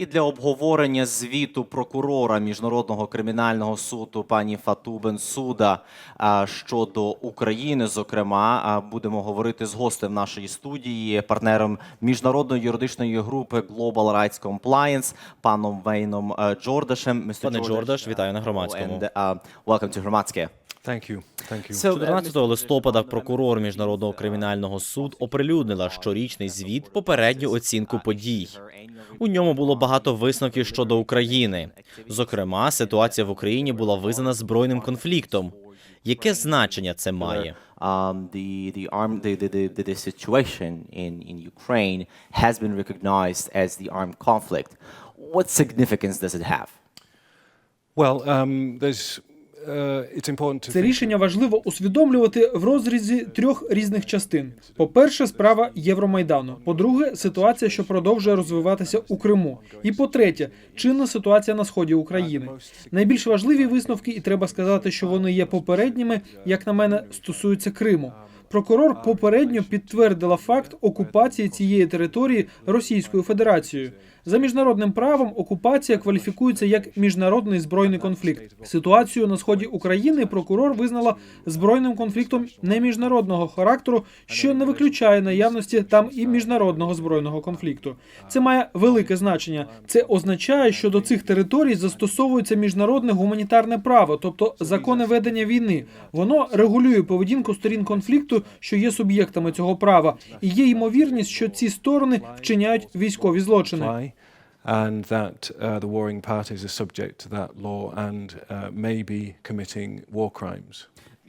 І для обговорення звіту прокурора міжнародного кримінального суду пані Фату Бенсуда щодо України, зокрема, будемо говорити з гостем нашої студії, партнером міжнародної юридичної групи Global Rights Compliance, паном Вейном е, Джордашем. Пане Джордаш, вітаю на громадському. And, uh, welcome to громадське. Thank you. Thank you. Uh, 14 листопада прокурор міжнародного кримінального суду оприлюднила щорічний звіт попередню оцінку подій. У ньому було багато висновків щодо України. Зокрема, ситуація в Україні була визнана збройним конфліктом. Яке значення це має? What significance does it have? Well, um, there's. To Це рішення важливо усвідомлювати в розрізі трьох різних частин: по-перше, справа Євромайдану. По-друге, ситуація, що продовжує розвиватися у Криму. І по-третє, чинна ситуація на сході України. Найбільш важливі висновки, і треба сказати, що вони є попередніми, як на мене, стосуються Криму. Прокурор попередньо підтвердила факт окупації цієї території Російською Федерацією. За міжнародним правом окупація кваліфікується як міжнародний збройний конфлікт. Ситуацію на сході України прокурор визнала збройним конфліктом не міжнародного характеру, що не виключає наявності там і міжнародного збройного конфлікту. Це має велике значення. Це означає, що до цих територій застосовується міжнародне гуманітарне право, тобто закони ведення війни. Воно регулює поведінку сторін конфлікту, що є суб'єктами цього права, і є ймовірність, що ці сторони вчиняють військові злочини. And that uh, the warring parties are subject to that law and uh, may be committing war crimes.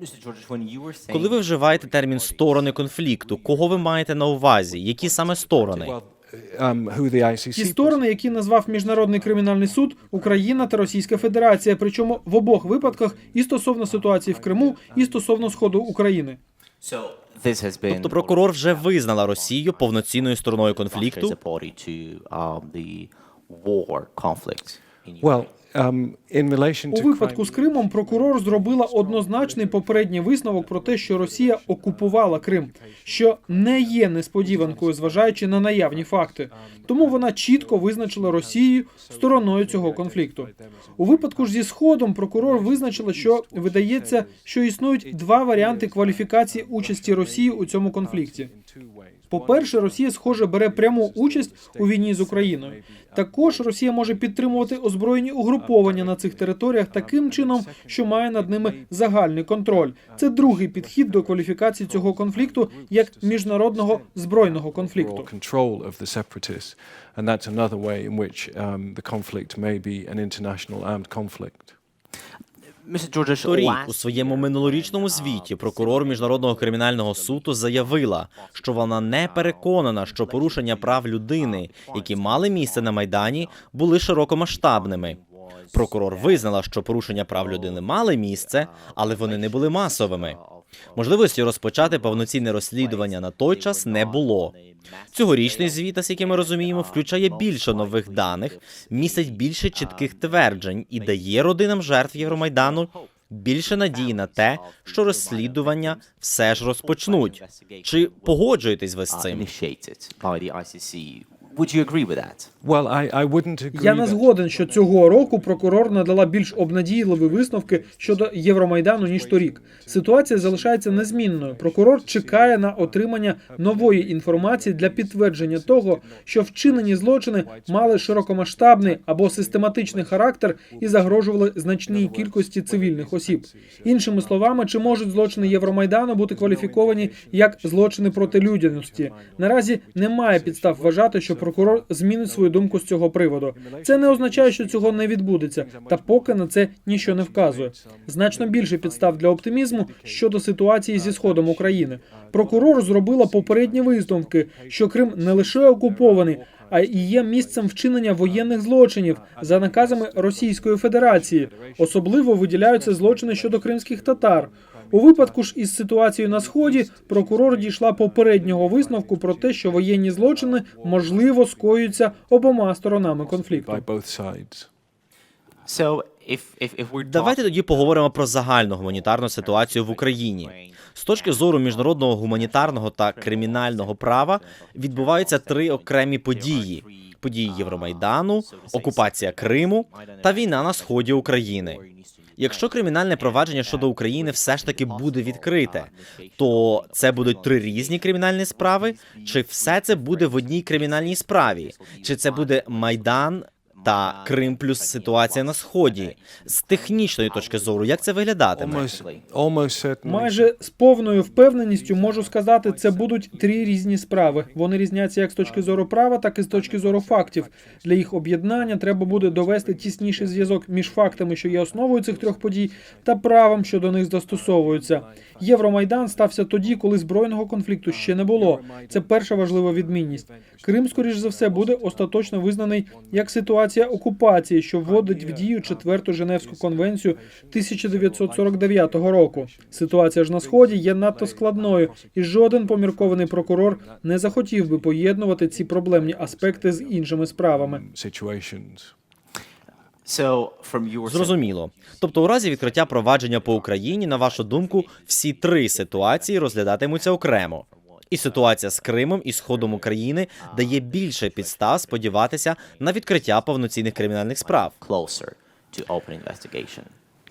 Mr. George, when you were saying Коли ви вживаєте термін сторони конфлікту, кого ви маєте на увазі? Які саме сторони? Um. Ті сторони, які назвав міжнародний кримінальний суд, Україна та Російська Федерація, причому в обох випадках і стосовно ситуації в Криму, і стосовно сходу України. So this has been Тобто прокурор вже визнала Росію повноцінною стороною конфлікту. Relation У випадку з Кримом прокурор зробила однозначний попередній висновок про те, що Росія окупувала Крим, що не є несподіванкою, зважаючи на наявні факти. Тому вона чітко визначила Росію стороною цього конфлікту. У випадку ж зі сходом прокурор визначила, що видається, що існують два варіанти кваліфікації участі Росії у цьому конфлікті. По-перше, Росія, схоже, бере пряму участь у війні з Україною. Також Росія може підтримувати озброєні угруповання на цих територіях таким чином, що має над ними загальний контроль. Це другий підхід до кваліфікації цього конфлікту як міжнародного збройного конфлікту. and that's another way in which um, the conflict may be an international armed conflict. Торік у своєму минулорічному звіті прокурор міжнародного кримінального суду заявила, що вона не переконана, що порушення прав людини, які мали місце на майдані, були широкомасштабними. Прокурор визнала, що порушення прав людини мали місце, але вони не були масовими. Можливості розпочати повноцінне розслідування на той час не було. Цьогорічний звіт, як ми розуміємо, включає більше нових даних, містить більше чітких тверджень і дає родинам жертв Євромайдану більше надії на те, що розслідування все ж розпочнуть. Чи погоджуєтесь ви з цим? Would you agree with that? Well, I, I wouldn't agree. Я не згоден, що цього року прокурор надала більш обнадійливі висновки щодо Євромайдану ніж торік. Ситуація залишається незмінною. Прокурор чекає на отримання нової інформації для підтвердження того, що вчинені злочини мали широкомасштабний або систематичний характер і загрожували значній кількості цивільних осіб. Іншими словами, чи можуть злочини Євромайдану бути кваліфіковані як злочини проти людяності? Наразі немає підстав вважати, що прокурор змінить свою думку з цього приводу. Це не означає, що цього не відбудеться, та поки на це ніщо не вказує. Значно більше підстав для оптимізму щодо ситуації зі сходом України. Прокурор зробила попередні висновки, що Крим не лише окупований, а і є місцем вчинення воєнних злочинів за наказами Російської Федерації. Особливо виділяються злочини щодо кримських татар. У випадку ж із ситуацією на сході прокурор дійшла попереднього висновку про те, що воєнні злочини можливо скоюються обома сторонами конфлікту. Давайте тоді поговоримо про загальну гуманітарну ситуацію в Україні. З точки зору міжнародного гуманітарного та кримінального права відбуваються три окремі події: події Євромайдану, окупація Криму та війна на сході України. Якщо кримінальне провадження щодо України все ж таки буде відкрите, то це будуть три різні кримінальні справи, чи все це буде в одній кримінальній справі? Чи це буде Майдан та Крим плюс ситуація на сході? З технічної точки зору, як це виглядатиме? Майже з повною впевненістю можу сказати, це будуть три різні справи. Вони різняться як з точки зору права, так і з точки зору фактів. Для їх об'єднання треба буде довести тісніший зв'язок між фактами, що є основою цих трьох подій, та правом, що до них застосовуються. Євромайдан стався тоді, коли збройного конфлікту ще не було. Це перша важлива відмінність. Крим, скоріш за все, буде остаточно визнаний як ситуація окупації, що вводить в дію четверту Женевську конвенцію 1949 року. Ситуація ж на сході є надто складною, і жоден поміркований прокурор не захотів би поєднувати ці проблемні аспекти з іншими справами. Зрозуміло. Тобто, у разі відкриття провадження по Україні, на вашу думку, всі три ситуації розглядатимуться окремо. І ситуація з Кримом і Сходом України дає більше підстав сподіватися на відкриття повноцінних кримінальних справ.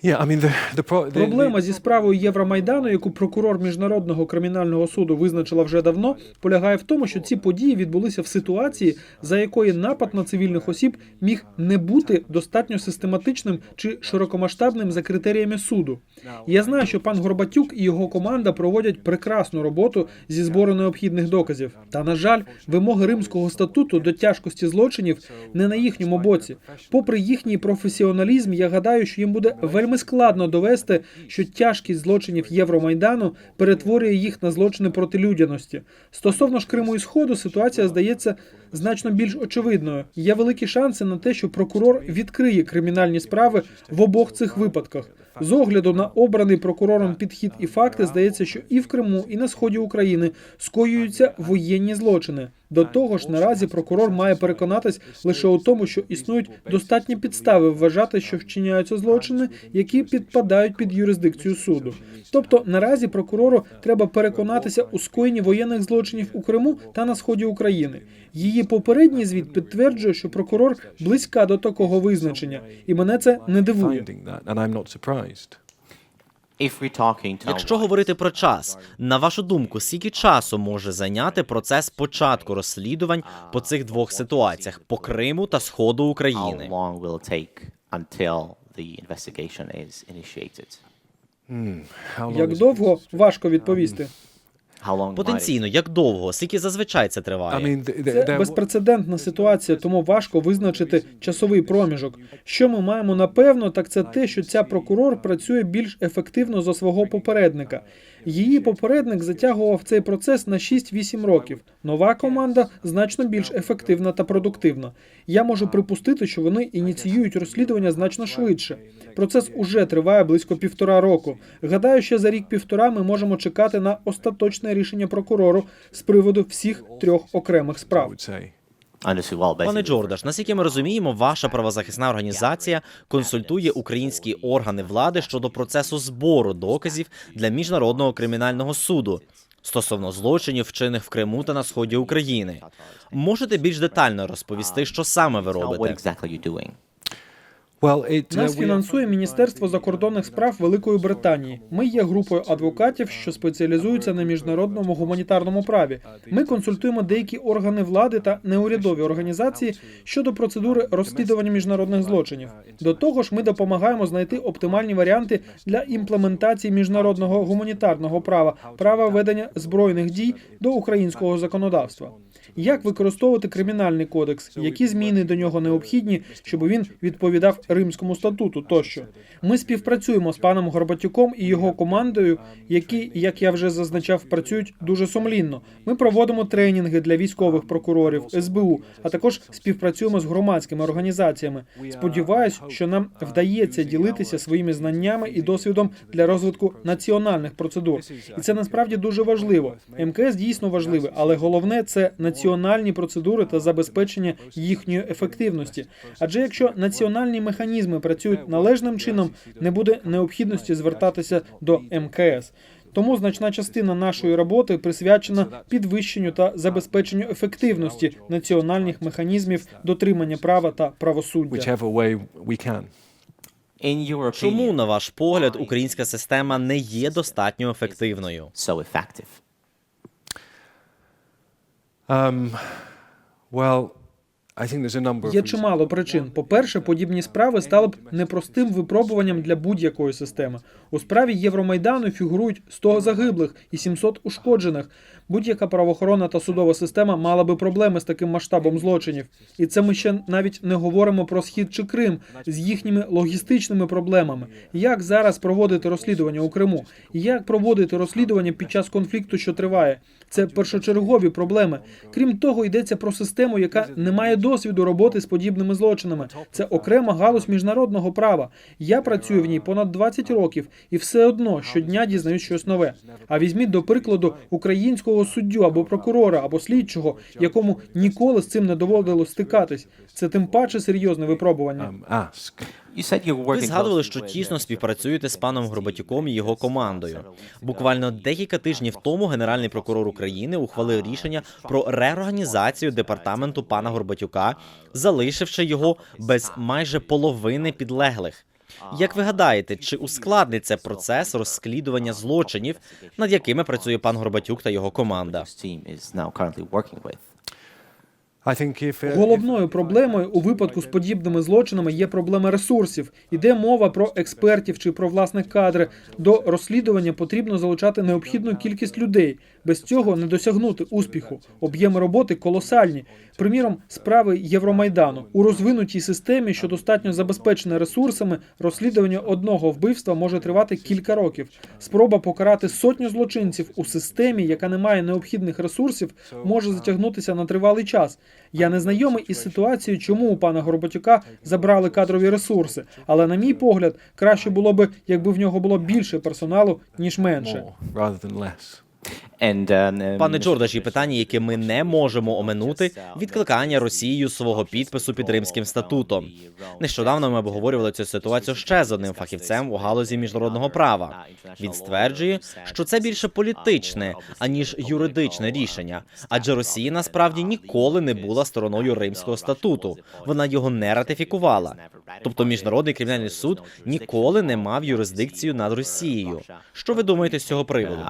Yeah, I mean the the, pro- Проблема зі справою Євромайдану, яку прокурор міжнародного кримінального суду визначила вже давно, полягає в тому, що ці події відбулися в ситуації, за якої напад на цивільних осіб міг не бути достатньо систематичним чи широкомасштабним за критеріями суду. Я знаю, що пан Горбатюк і його команда проводять прекрасну роботу зі збору необхідних доказів. Та на жаль, вимоги Римського статуту до тяжкості злочинів не на їхньому боці. Попри їхній професіоналізм, я гадаю, що їм буде вельми складно довести, що тяжкість злочинів Євромайдану перетворює їх на злочини проти людяності. Стосовно ж Криму і Сходу, ситуація здається значно більш очевидною. Є великі шанси на те, що прокурор відкриє кримінальні справи в обох цих випадках. З огляду на обраний прокурором підхід і факти, здається, що і в Криму, і на сході України скоюються воєнні злочини. До того ж, наразі прокурор має переконатись лише у тому, що існують достатні підстави вважати, що вчиняються злочини, які підпадають під юрисдикцію суду. Тобто, наразі прокурору треба переконатися у скоєнні воєнних злочинів у Криму та на сході України. Її попередній звіт підтверджує, що прокурор близька до такого визначення, і мене це не дивує. Якщо говорити про час, на вашу думку, скільки часу може зайняти процес початку розслідувань по цих двох ситуаціях по Криму та Сходу України? Як довго важко відповісти. Потенційно, як довго, скільки зазвичай це I триває? Це безпрецедентна ситуація, тому важко визначити часовий проміжок. Що ми маємо напевно, так це те, що ця прокурор працює більш ефективно за свого попередника. Її попередник затягував цей процес на 6-8 років. Нова команда значно більш ефективна та продуктивна. Я можу припустити, що вони ініціюють розслідування значно швидше. Процес уже триває близько півтора року. Гадаю, що за рік-півтора ми можемо чекати на остаточне рішення прокурору з приводу всіх трьох окремих справ. Пане Джордаш, наскільки ми розуміємо, ваша правозахисна організація консультує українські органи влади щодо процесу збору доказів для міжнародного кримінального суду стосовно злочинів, вчинених в Криму та на сході України. Можете більш детально розповісти, що саме ви робите? exactly you're doing. Well, it, uh, Нас фінансує Міністерство закордонних справ Великої Британії. Ми є групою адвокатів, що спеціалізуються на міжнародному гуманітарному праві. Ми консультуємо деякі органи влади та неурядові організації щодо процедури розслідування міжнародних злочинів. До того ж, ми допомагаємо знайти оптимальні варіанти для імплементації міжнародного гуманітарного права, права ведення збройних дій до українського законодавства. Як використовувати кримінальний кодекс, які зміни до нього необхідні, щоб він відповідав Римському статуту тощо. Ми співпрацюємо з паном Горбатюком і його командою, які, як я вже зазначав, працюють дуже сумлінно. Ми проводимо тренінги для військових прокурорів СБУ, а також співпрацюємо з громадськими організаціями. Сподіваюсь, що нам вдається ділитися своїми знаннями і досвідом для розвитку національних процедур. І це насправді дуже важливо. МКС дійсно важливе, але головне це національні процедури та забезпечення їхньої ефективності. Адже якщо національні механізми працюють належним чином, не буде необхідності звертатися до МКС. Тому значна частина нашої роботи присвячена підвищенню та забезпеченню ефективності національних механізмів дотримання права та правосуддя. Чому, на ваш погляд, українська система не є достатньо ефективною? so effective? Um, well, Є чимало причин. По-перше, подібні справи стали б непростим випробуванням для будь-якої системи. У справі Євромайдану фігурують 100 загиблих і 700 ушкоджених. Будь-яка правоохоронна та судова система мала би проблеми з таким масштабом злочинів. І це ми ще навіть не говоримо про схід чи Крим з їхніми логістичними проблемами. Як зараз проводити розслідування у Криму? Як проводити розслідування під час конфлікту, що триває? Це першочергові проблеми. Крім того, йдеться про систему, яка не має досвіду роботи з подібними злочинами. Це окрема галузь міжнародного права. Я працюю в ній понад 20 років і все одно щодня дізнаюсь щось нове. А візьміть до прикладу українського суддю або прокурора, або слідчого, якому ніколи з цим не доводилось стикатись. Це тим паче серйозне випробування. Ask. You said you're Ви згадували, що тісно співпрацюєте з паном Горбатюком і його командою. Буквально декілька тижнів тому генеральний прокурор України ухвалив рішення про реорганізацію департаменту пана Горбатюка, залишивши його без майже половини підлеглих. Як ви гадаєте, чи ускладниться процес розслідування злочинів, над якими працює пан Горбатюк та його команда? Головною проблемою у випадку з подібними злочинами є проблема ресурсів. Іде мова про експертів чи про власних кадри. До розслідування потрібно залучати необхідну кількість людей. Без цього не досягнути успіху. Об'єми роботи колосальні. Приміром, справи Євромайдану у розвинутій системі, що достатньо забезпечена ресурсами, розслідування одного вбивства може тривати кілька років. Спроба покарати сотню злочинців у системі, яка не має необхідних ресурсів, може затягнутися на тривалий час. Я не знайомий із ситуацією, чому у пана Горбатюка забрали кадрові ресурси. Але на мій погляд, краще було би, якби в нього було більше персоналу ніж менше. And, uh, Пане Mr. Джордаш, і питання, яке ми не можемо оминути, відкликання Росією свого підпису під Римським статутом. Нещодавно ми обговорювали цю ситуацію ще з одним фахівцем у галузі міжнародного права. Він стверджує, що це більше політичне аніж юридичне рішення, адже Росія насправді ніколи не була стороною Римського статуту. Вона його не ратифікувала. Тобто міжнародний кримінальний суд ніколи не мав юрисдикцію над Росією. Що ви думаєте з цього приводу?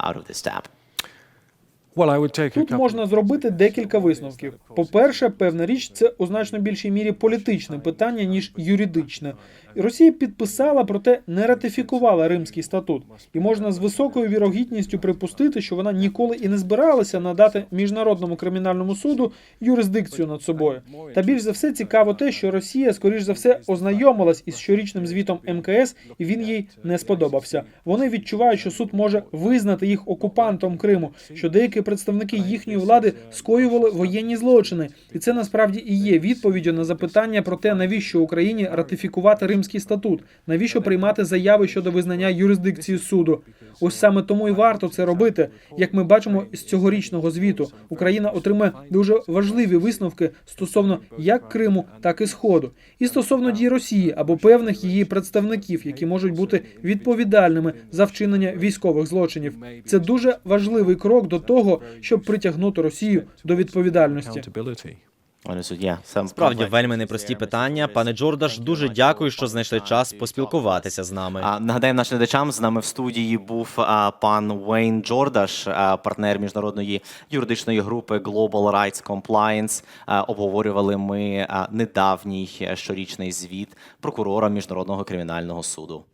Тут можна зробити декілька висновків. По-перше, певна річ, це у значно більшій мірі політичне питання ніж юридичне. Росія підписала, проте не ратифікувала Римський статут, і можна з високою вірогідністю припустити, що вона ніколи і не збиралася надати міжнародному кримінальному суду юрисдикцію над собою. Та більш за все цікаво те, що Росія, скоріш за все, ознайомилась із щорічним звітом МКС, і він їй не сподобався. Вони відчувають, що суд може визнати їх окупантом Криму, що деякі представники їхньої влади скоювали воєнні злочини, і це насправді і є відповіддю на запитання про те, навіщо Україні ратифікувати Римський статут, навіщо приймати заяви щодо визнання юрисдикції суду. Ось саме тому і варто це робити. Як ми бачимо з цьогорічного звіту, Україна отримає дуже важливі висновки стосовно як Криму, так і Сходу, і стосовно дій Росії або певних її представників, які можуть бути відповідальними за вчинення військових злочинів. Це дуже важливий крок до того, щоб притягнути Росію до відповідальності. Справді вельми непрості питання. Пане Джордаш, дуже дякую, що знайшли час поспілкуватися з нами. Нагадаємо нашим глядачам, з нами в студії був пан Уейн Джордаш, партнер міжнародної юридичної групи Global Rights Compliance. Обговорювали ми недавній щорічний звіт прокурора міжнародного кримінального суду.